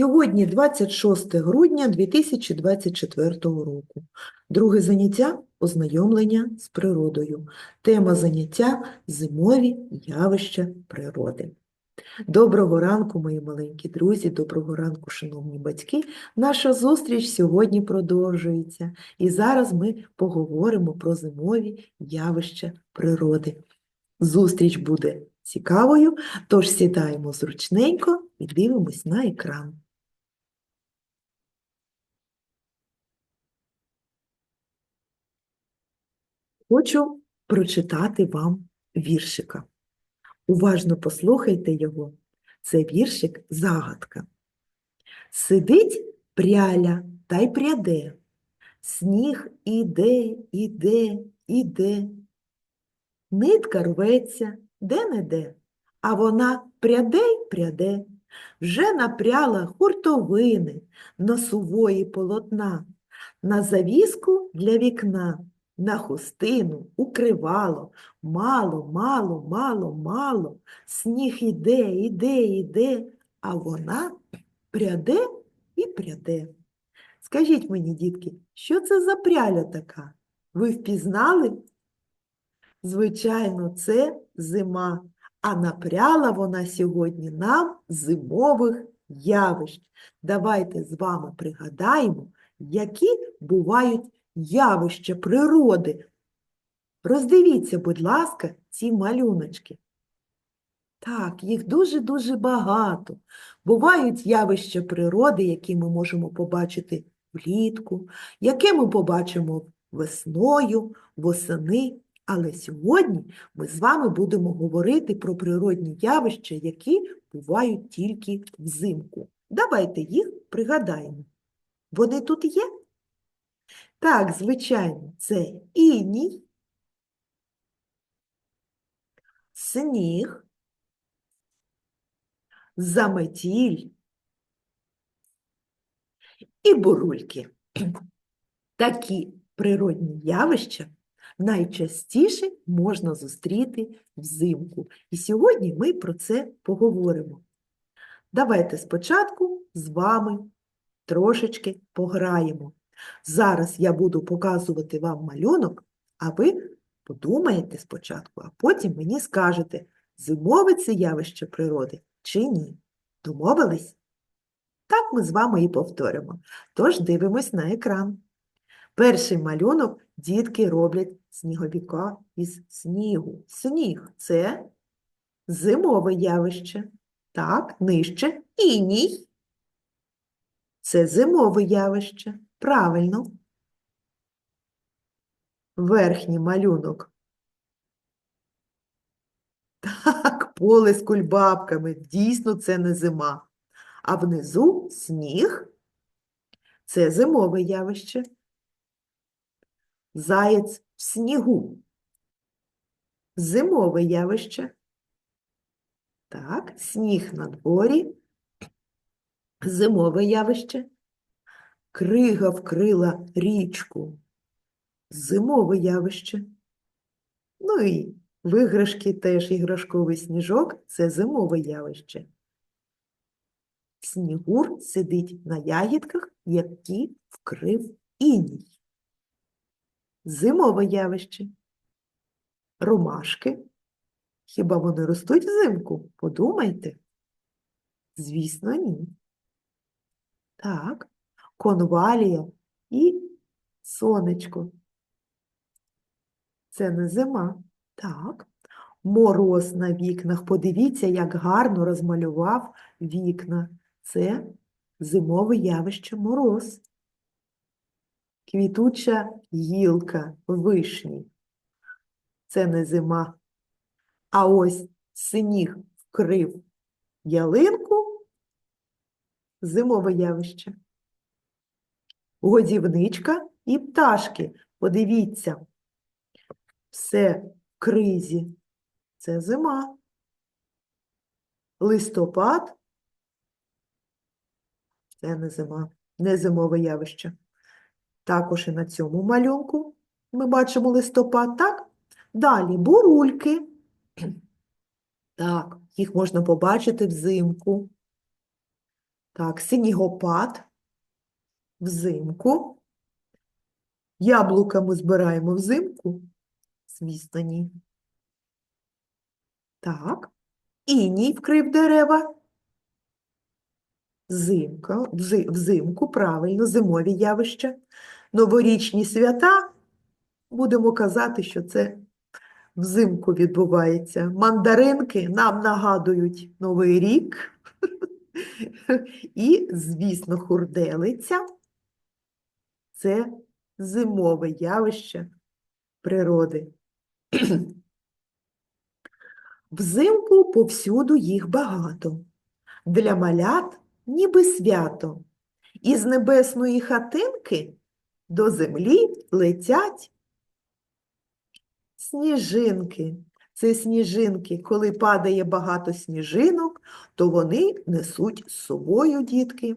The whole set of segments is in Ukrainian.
Сьогодні 26 грудня 2024 року. Друге заняття – ознайомлення з природою. Тема заняття – зимові явища природи. Доброго ранку, мої маленькі друзі, доброго ранку, шановні батьки. Наша зустріч сьогодні продовжується. І зараз ми поговоримо про зимові явища природи. Зустріч буде цікавою, тож сідаємо зручненько і дивимось на екран. Хочу прочитати вам віршика. Уважно послухайте його. Це віршик загадка. Сидить пряля та й пряде. Сніг іде, іде, іде. Нитка рветься де-не-де, а вона пряде й пряде. Вже напряла хуртовини, носової полотна, на завіску для вікна, на хустину, укривало. Мало, мало, мало, мало. Сніг іде, іде, іде, а вона пряде і пряде. Скажіть мені, дітки, що це за пряля така? Ви впізнали? Звичайно, це зима, а напряла вона сьогодні нам зимових явищ. Давайте з вами пригадаємо, які бувають явища природи. Роздивіться, будь ласка, ці малюночки. Так, їх дуже-дуже багато. Бувають явища природи, які ми можемо побачити влітку, які ми побачимо весною, восени. Але сьогодні ми з вами будемо говорити про природні явища, які бувають тільки взимку. Давайте їх пригадаємо. Вони тут є? Так, звичайно, це іній, сніг, заметіль і бурульки. Такі природні явища найчастіше можна зустріти взимку. І сьогодні ми про це поговоримо. Давайте спочатку з вами трошечки пограємо. Зараз я буду показувати вам малюнок, а ви подумаєте спочатку, а потім мені скажете, зимове це явище природи чи ні. Домовились? Так ми з вами і повторимо. Тож дивимось на екран. Перший малюнок дітки роблять сніговіка із снігу. Сніг це зимове явище. Так, нижче іній. Це зимове явище. Правильно. Верхній малюнок. Так, поле з кульбабками. Дійсно, це не зима. А внизу сніг. Це зимове явище. Заєць в снігу. Зимове явище. Так, сніг на дворі. Зимове явище. Крига вкрила річку. Зимове явище. Ну і виграшки теж іграшковий сніжок це зимове явище. Снігур сидить на ягідках, які вкрив іній. Зимове явище. Ромашки. Хіба вони ростуть взимку? Подумайте. Звісно, ні. Так, конвалія і сонечко. Це не зима. Так. Мороз на вікнах. Подивіться, як гарно розмалював вікна. Це зимове явище мороз. Квітуча гілка вишні. Це не зима. А ось сніг вкрив ялинку зимове явище. Годівничка і пташки. Подивіться, все в кризі. Це зима. Листопад це не зима, не зимове явище. Також і на цьому малюнку ми бачимо листопад, так? Далі бурульки. Так, їх можна побачити взимку. Так, снігопад взимку. Яблука ми збираємо взимку? Звісно, ні. Так. Іній вкрив дерева. Зимка, взимку, правильно, зимові явища. Новорічні свята, будемо казати, що це взимку відбувається. Мандаринки нам нагадують Новий рік. І, звісно, хурделиця – це зимове явище природи. Взимку повсюду їх багато. Для малят ніби свято. Із небесної хатинки до землі летять сніжинки. Це сніжинки. Коли падає багато сніжинок, то вони несуть з собою, дітки,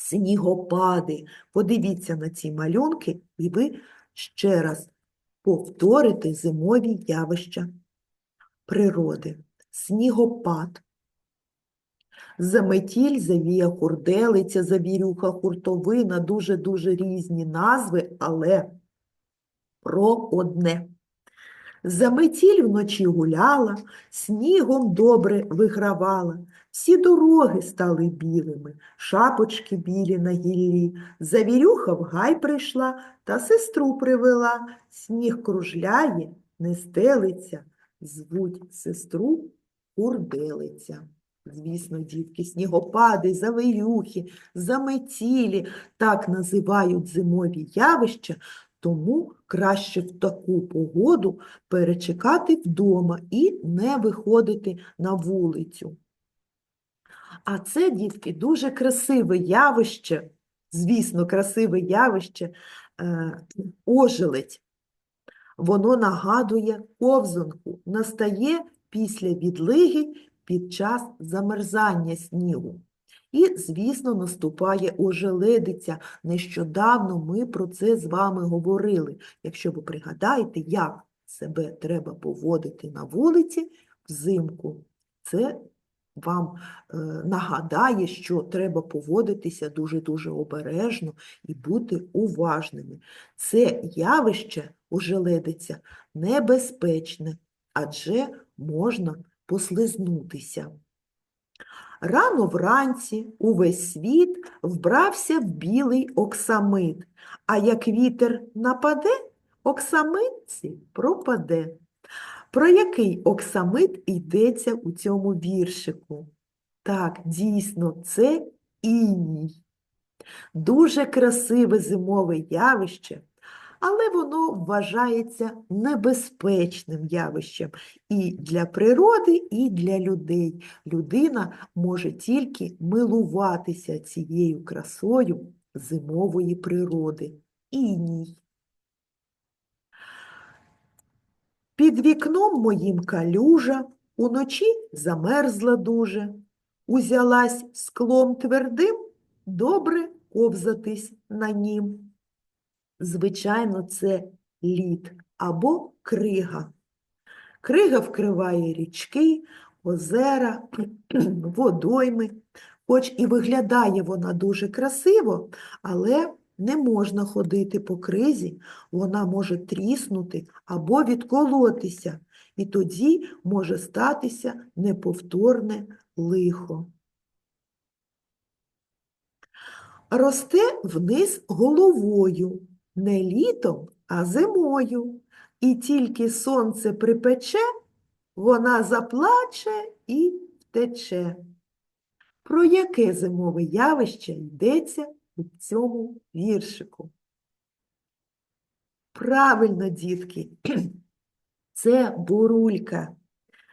снігопади. Подивіться на ці малюнки, і ви ще раз повторите зимові явища природи. Снігопад. Заметіль, завія хурделиця, завірюха, хуртовина, дуже-дуже різні назви, але про одне. Заметіль вночі гуляла, снігом добре вигравала, всі дороги стали білими, шапочки білі на гіллі, завірюха в гай прийшла та сестру привела, сніг кружляє, не стелиться, звуть сестру Хурделиця. Звісно, дітки, снігопади, завирюхи, заметілі – так називають зимові явища, тому краще в таку погоду перечекати вдома і не виходити на вулицю. А це, дітки, дуже красиве явище, звісно, красиве явище е, ожеледь. Воно нагадує ковзанку, настає після відлиги під час замерзання снігу. І, звісно, наступає ожеледиця. Нещодавно ми про це з вами говорили. Якщо ви пригадаєте, як себе треба поводити на вулиці взимку, це вам е, нагадає, що треба поводитися дуже-дуже обережно і бути уважними. Це явище ожеледиця небезпечне, адже можна послизнутися. Рано вранці увесь світ вбрався в білий оксамит, а як вітер нападе, оксамитці пропаде. Про який оксамит йдеться у цьому віршику? Так, дійсно, це іній. Дуже красиве зимове явище, але воно вважається небезпечним явищем і для природи, і для людей. Людина може тільки милуватися цією красою зимової природи. Іній. Під вікном моїм калюжа, уночі замерзла дуже. Узялась склом твердим, добре ковзатись на нім. Звичайно, це лід або крига. Крига вкриває річки, озера, водойми. Хоч і виглядає вона дуже красиво, але не можна ходити по кризі, вона може тріснути або відколотися, і тоді може статися неповторне лихо. Росте вниз головою, не літом, а зимою. І тільки сонце припече, вона заплаче і втече. Про яке зимове явище йдеться у цьому віршику? Правильно, дітки, це бурулька.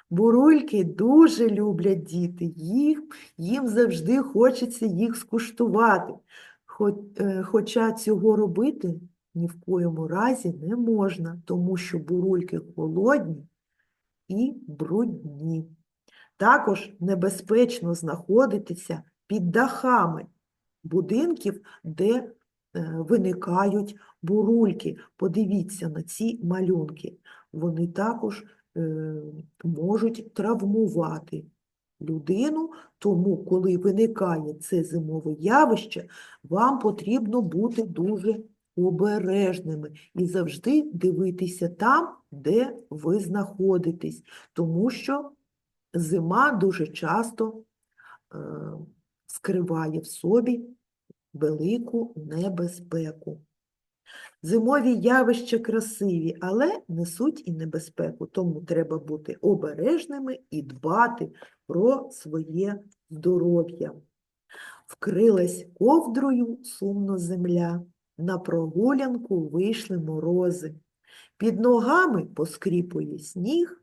Бурульки дуже люблять діти, їх, їм завжди хочеться їх скуштувати. Е, хоча цього робити ні в коєму разі не можна, тому що бурульки холодні і брудні. Також небезпечно знаходитися під дахами будинків, де е, виникають бурульки. Подивіться на ці малюнки. Вони також е, можуть травмувати людину, тому коли виникає це зимове явище, вам потрібно бути дуже обережними і завжди дивитися там, де ви знаходитесь, тому що зима дуже часто е, скриває в собі велику небезпеку. Зимові явища красиві, але несуть і небезпеку, тому треба бути обережними і дбати про своє здоров'я. Вкрилась ковдрою сумно земля, на прогулянку вийшли морози. Під ногами поскріпує сніг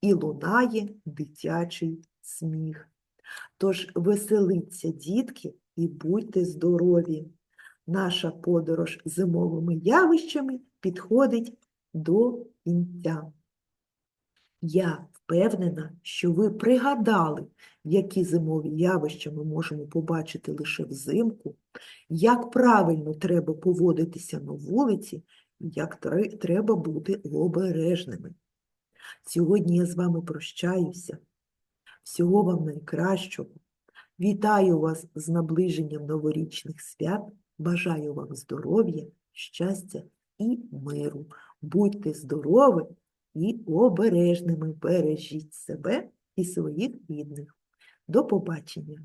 і лунає дитячий сміх. Тож веселіться, дітки, і будьте здорові. Наша подорож зимовими явищами підходить до кінця. Я впевнена, що ви пригадали, які зимові явища ми можемо побачити лише взимку, як правильно треба поводитися на вулиці, як треба бути обережними. Сьогодні я з вами прощаюся. Всього вам найкращого. Вітаю вас з наближенням новорічних свят. Бажаю вам здоров'я, щастя і миру. Будьте здорові і обережними. Бережіть себе і своїх рідних. До побачення!